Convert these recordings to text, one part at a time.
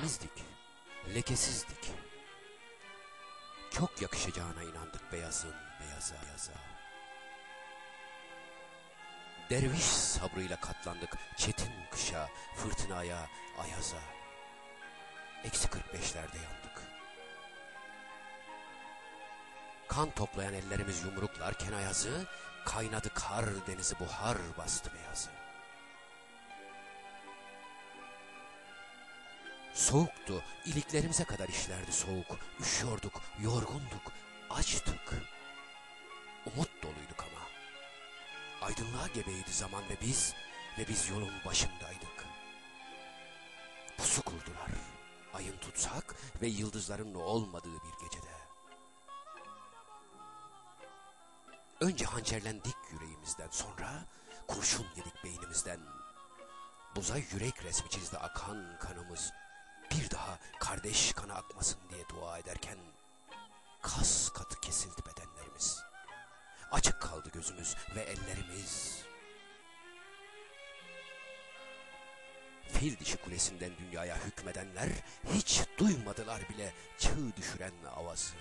temizdik, lekesizdik. Çok yakışacağına inandık beyazın beyaza beyaza. Derviş sabrıyla katlandık çetin kışa, fırtınaya, ayaza. Eksi 45'lerde yandık. Kan toplayan ellerimiz yumruklarken ayazı, kaynadı kar denizi buhar bastı beyazı. Soğuktu, iliklerimize kadar işlerdi soğuk. Üşüyorduk, yorgunduk, açtık. Umut doluyduk ama. Aydınlığa gebeydi zaman ve biz, ve biz yolun başındaydık. Pusu kurdular, ayın tutsak ve yıldızların olmadığı bir gecede. Önce hançerlendik yüreğimizden, sonra kurşun yedik beynimizden. Buzay yürek resmi çizdi akan kanımız bir daha kardeş kanı akmasın diye dua ederken kas katı kesildi bedenlerimiz. Açık kaldı gözümüz ve ellerimiz. Fil dişi kulesinden dünyaya hükmedenler hiç duymadılar bile çığ düşüren avazı.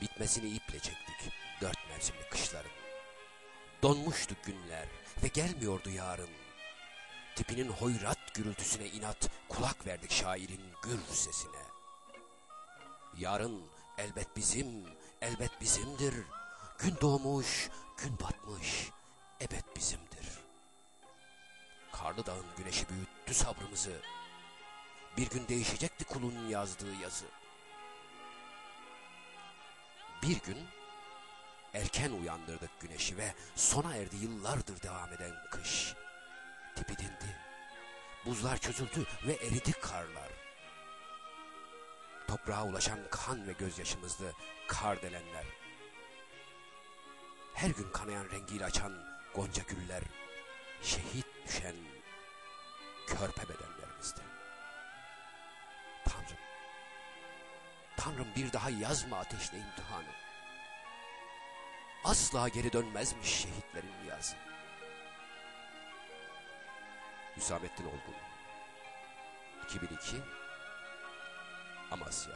Bitmesini iple çektik dört mevsimli kışların. Donmuştu günler ve gelmiyordu yarın. Tipinin hoyrat gürültüsüne inat kulak verdik şairin gür sesine. Yarın elbet bizim, elbet bizimdir. Gün doğmuş, gün batmış, ebed bizimdir. Karlı dağın güneşi büyüttü sabrımızı. Bir gün değişecekti kulun yazdığı yazı. Bir gün erken uyandırdık güneşi ve sona erdi yıllardır devam eden kış. Buzlar çözüldü ve eridi karlar. Toprağa ulaşan kan ve gözyaşımızdı kar delenler. Her gün kanayan rengiyle açan gonca güller, şehit düşen körpe bedenlerimizdi. Tanrım, Tanrım bir daha yazma ateşle imtihanı. Asla geri dönmezmiş şehitlerin yazı. Hüsamettin Olgun. 2002 Amasya